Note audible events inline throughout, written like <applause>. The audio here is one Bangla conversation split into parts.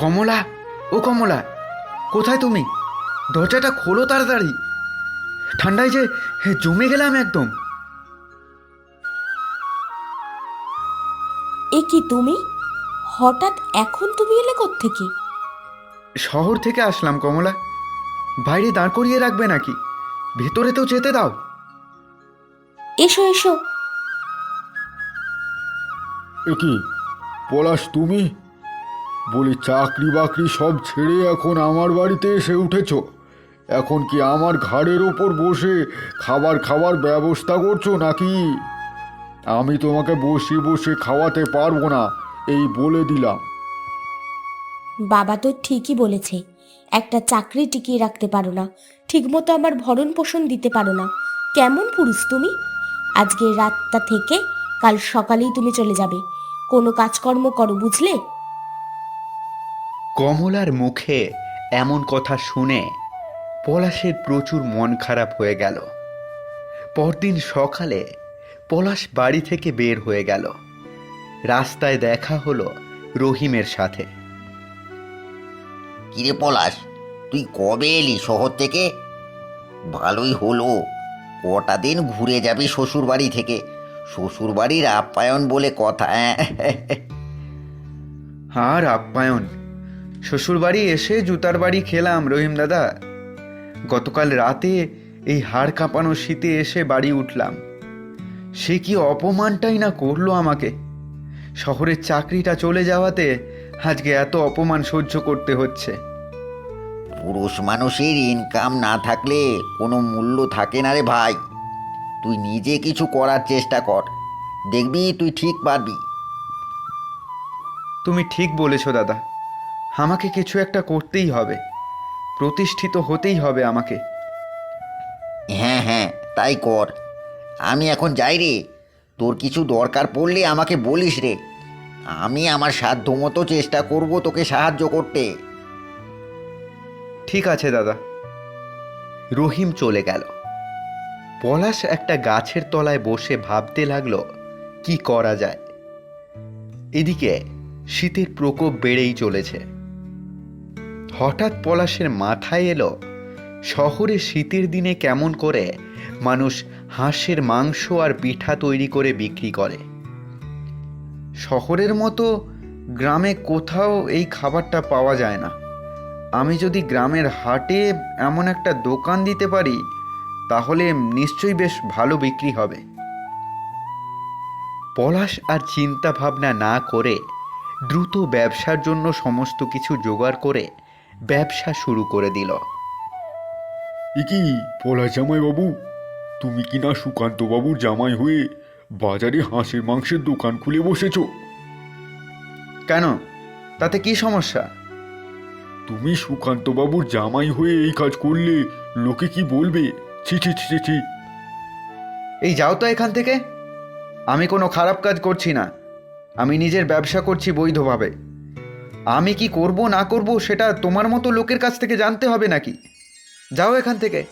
কমলা? ও কমলা কোথায় তুমি? দরজাটা খোলো তাড়াতাড়ি। ঠান্ডায় যে হে, জমে গেলাম একদম। এ কি তুমি? হঠাৎ এখন তুমি এলে থেকে শহর থেকে আসলাম কমলা। বাইরে দাঁড় করিয়ে রাখবে নাকি? ভেতরে তো যেতে দাও। এসো এসো। এ কি পলাশ তুমি? বলি চাকরি বাকরি সব ছেড়ে এখন আমার বাড়িতে এসে উঠেছ। এখন কি আমার ঘাড়ের ওপর বসে খাবার খাবার ব্যবস্থা করছ নাকি? আমি তোমাকে বসে বসে খাওয়াতে পারব না, এই বলে দিলাম। বাবা তো ঠিকই বলেছে, একটা চাকরি টিকিয়ে রাখতে পারো না, ঠিকমতো আমার ভরণ পোষণ দিতে পারো না। কেমন পুরুষ তুমি? আজকে রাতটা থেকে কাল সকালেই তুমি চলে যাবে। কোনো কাজকর্ম করো, বুঝলে? কমলার মুখে এমন কথা শুনে পলাশের প্রচুর মন খারাপ হয়ে গেল। পরদিন সকালে পলাশ বাড়ি থেকে বের হয়ে গেল। রাস্তায় দেখা হলো রহিমের সাথে। কিরে পলাশ তুই কবে এলি শহর থেকে? ভালোই হলো কটা দিন ঘুরে যাবি শ্বশুর বাড়ি থেকে। শ্বশুর বাড়ির আপ্যায়ন বলে কথা হ্যাঁ আর আপ্যায়ন? শ্বশুরবাড়ি এসে জুতার বাড়ি খেলাম রহিম দাদা। গতকাল রাতে এই হাড় কাঁপানো শীতে এসে বাড়ি উঠলাম। সে কি অপমানটাই না করল আমাকে? শহরের চাকরিটা চলে যাওয়াতে আজকে এত অপমান সহ্য করতে হচ্ছে। পুরুষ মানুষের ইনকাম না থাকলে কোনো মূল্য থাকে না রে ভাই। তুই নিজে কিছু করার চেষ্টা কর। দেখবি তুই ঠিক পারবি। তুমি ঠিক বলেছ দাদা। আমাকে কিছু একটা করতেই হবে। প্রতিষ্ঠিত হতেই হবে আমাকে। হ্যাঁ হ্যাঁ তাই কর। আমি এখন যাই রে। তোর কিছু দরকার পড়লে আমাকে বলিস রে। আমি আমার সাধ্যমতো চেষ্টা করব তোকে সাহায্য করতে। ঠিক আছে দাদা। রহিম চলে গেল। পলাশ একটা গাছের তলায় বসে ভাবতে লাগল কি করা যায়? এদিকে শীতের প্রকোপ বেড়েই চলেছে। হঠাৎ পলাশের মাথায় এলো, শহরে শীতের দিনে কেমন করে মানুষ হাঁসের মাংস আর পিঠা তৈরি করে বিক্রি করে। শহরের মতো গ্রামে কোথাও এই খাবারটা পাওয়া যায় না। আমি যদি গ্রামের হাটে এমন একটা দোকান দিতে পারি, তাহলে নিশ্চয়ই বেশ ভালো বিক্রি হবে। পলাশ আর চিন্তা ভাবনা না করে দ্রুত ব্যবসার জন্য সমস্ত কিছু জোগাড় করে ব্যবসা শুরু করে দিল। কি পলাশ জামাই বাবু তুমি কি না সুকান্ত বাবুর জামাই হয়ে বাজারে হাঁসের মাংসের দোকান খুলে বসেছ? কেন? তাতে কি সমস্যা? তুমি সুকান্ত বাবুর জামাই হয়ে এই কাজ করলে লোকে কি বলবে? ছি ছি ছি, ছি। এই যাও তো এখান থেকে। আমি কোনো খারাপ কাজ করছি না। আমি নিজের ব্যবসা করছি বৈধভাবে। আমি কি করব না করব সেটা তোমার মতো লোকের কাছ থেকে জানতে হবে নাকি? যাও এখান থেকে।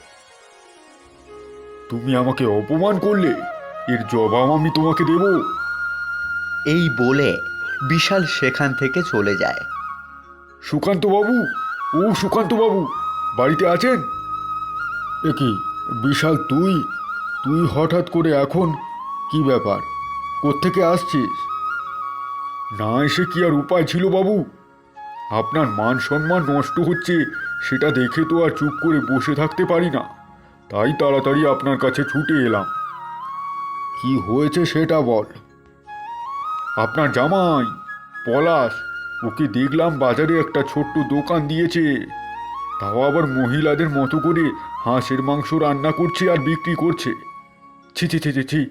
তুমি আমাকে অপমান করলে এর জবাব আমি তোমাকে দেব। এই বলে বিশাল সেখান থেকে চলে যায়। সুকান্ত বাবু ও সুকান্ত বাবু বাড়িতে আছেন? এ কি বিশাল তুই? তুই হঠাৎ করে এখন কি ব্যাপার? কোত্থেকে আসছিস? না এসে কি আর উপায় ছিল বাবু? আপনার মান সম্মান নষ্ট হচ্ছে, সেটা দেখে তো আর চুপ করে বসে থাকতে পারি না। তাই তাড়াতাড়ি আপনার কাছে ছুটে এলাম। কি হয়েছে সেটা বল। আপনার জামাই, পলাশ, ওকে দেখলাম বাজারে একটা ছোট্ট দোকান দিয়েছে। তাও আবার মহিলাদের মতো করে হাঁসের মাংস রান্না করছে আর বিক্রি করছে। ছি ছি ছি ছি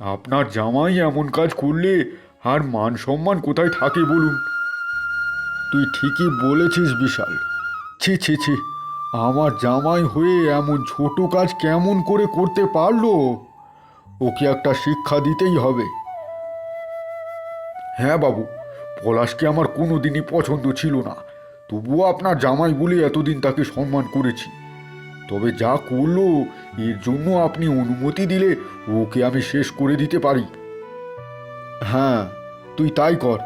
আপনার জামাই এমন কাজ করলে আর মান সম্মান কোথায় থাকে বলুন? তুই ঠিকই বলেছিস বিশাল। ছি ছি ছি, আমার জামাই হয়ে এমন ছোট কাজ কেমন করে করতে পারল? ওকে একটা শিক্ষা দিতেই হবে। হ্যাঁ বাবু, পলাশকে আমার কোনো দিনই পছন্দ ছিল না। তবুও আপনার জামাই বলে এতদিন তাকে সম্মান করেছি। তবে যা করল, এর জন্য আপনি অনুমতি দিলে ওকে আমি শেষ করে দিতে পারি। হ্যাঁ তুই তাই কর।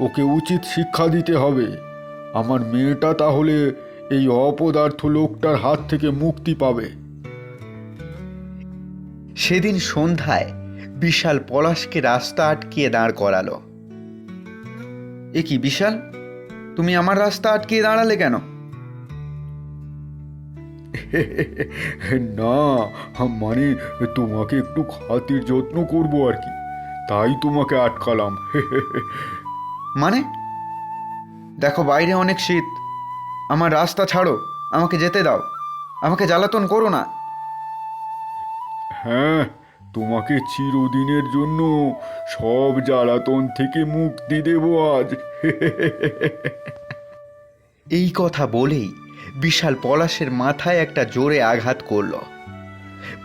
ওকে উচিত শিক্ষা দিতে হবে। আমার মেয়েটা তাহলে এই অপদার্থ লোকটার হাত থেকে মুক্তি পাবে। সেদিন সন্ধ্যায় বিশাল পলাশকে রাস্তা আটকিয়ে দাঁড় করালো। এ কি বিশাল? তুমি আমার রাস্তা আটকিয়ে দাঁড়ালে কেন? না মানে তোমাকে একটু খাতির যত্ন করব আর কি। তাই তোমাকে আটকালাম। মানে? দেখো বাইরে অনেক শীত। আমার রাস্তা ছাড়ো আমাকে যেতে দাও। আমাকে জ্বালাতন করো না। হ্যাঁ তোমাকে চিরদিনের জন্য সব জ্বালাতন থেকে মুক্তি দেব আজ। <laughs> এই কথা বলেই বিশাল পলাশের মাথায় একটা জোরে আঘাত করল।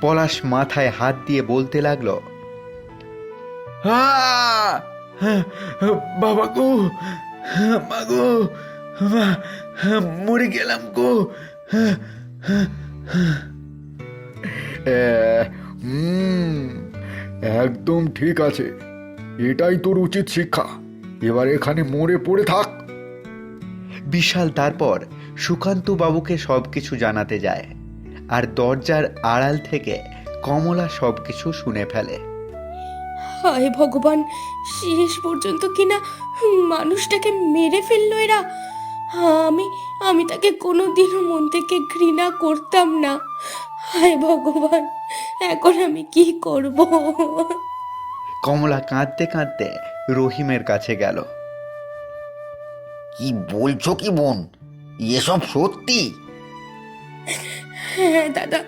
পলাশ মাথায় হাত দিয়ে বলতে লাগল "আহ! বাবা গো মা গো মা, মরে গেলাম গো। হুম, একদম ঠিক আছে। এটাই তোর উচিত শিক্ষা। এবার এখানে মরে পড়ে থাক। বিশাল তারপর সুকান্ত বাবুকে সবকিছু জানাতে যায় আর দরজার আড়াল থেকে কমলা সবকিছু শুনে ফেলে। হায় ভগবান শেষ পর্যন্ত কিনা মানুষটাকে মেরে ফেলল এরা। আমি আমি তাকে কোনোদিনও মন থেকে ঘৃণা করতাম না। হায় ভগবান এখন আমি কি করব? কমলা কাঁদতে কাঁদতে রহিমের কাছে গেল। কি বলছো কি বোন? এসব সত্যি? হ্যাঁ দাদা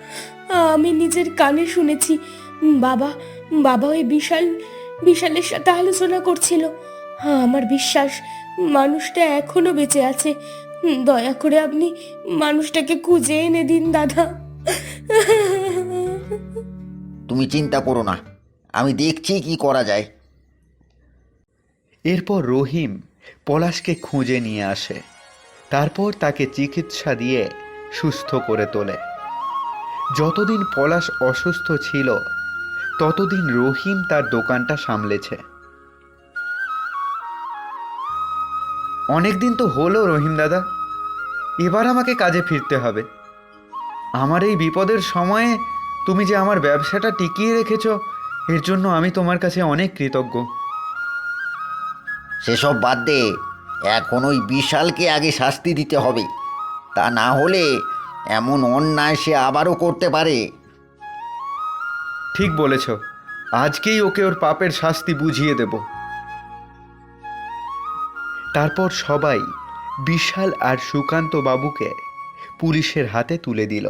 আমি নিজের কানে শুনেছি। বাবা বাবা ওই বিশাল বিশালের সাথে আলোচনা করছিল। আমার বিশ্বাস মানুষটা এখনও বেঁচে আছে। দয়া করে আপনি মানুষটাকে খুঁজে এনে দিন দাদা। তুমি চিন্তা করো না আমি দেখছি কি করা যায়। এরপর রহিম পলাশকে খুঁজে নিয়ে আসে। তারপর তাকে চিকিৎসা দিয়ে সুস্থ করে তোলে। যতদিন পলাশ অসুস্থ ছিল ততদিন রহিম তার দোকানটা সামলেছে। অনেক দিন তো হলো রহিম দাদা, এবার আমাকে কাজে ফিরতে হবে। আমার এই বিপদের সময়ে তুমি যে আমার ব্যবসাটা টিকিয়ে রেখেছ, এর জন্য আমি তোমার কাছে অনেক কৃতজ্ঞ। সেসব বাদ দে, এখন ওই বিশালকে আগে শাস্তি দিতে হবে। তা না হলে এমন অন্যায় সে আবারও করতে পারে। ঠিক বলেছ। আজকেই ওকে ওর পাপের শাস্তি বুঝিয়ে দেব। তারপর সবাই বিশাল আর সুকান্ত বাবুকে পুলিশের হাতে তুলে দিল।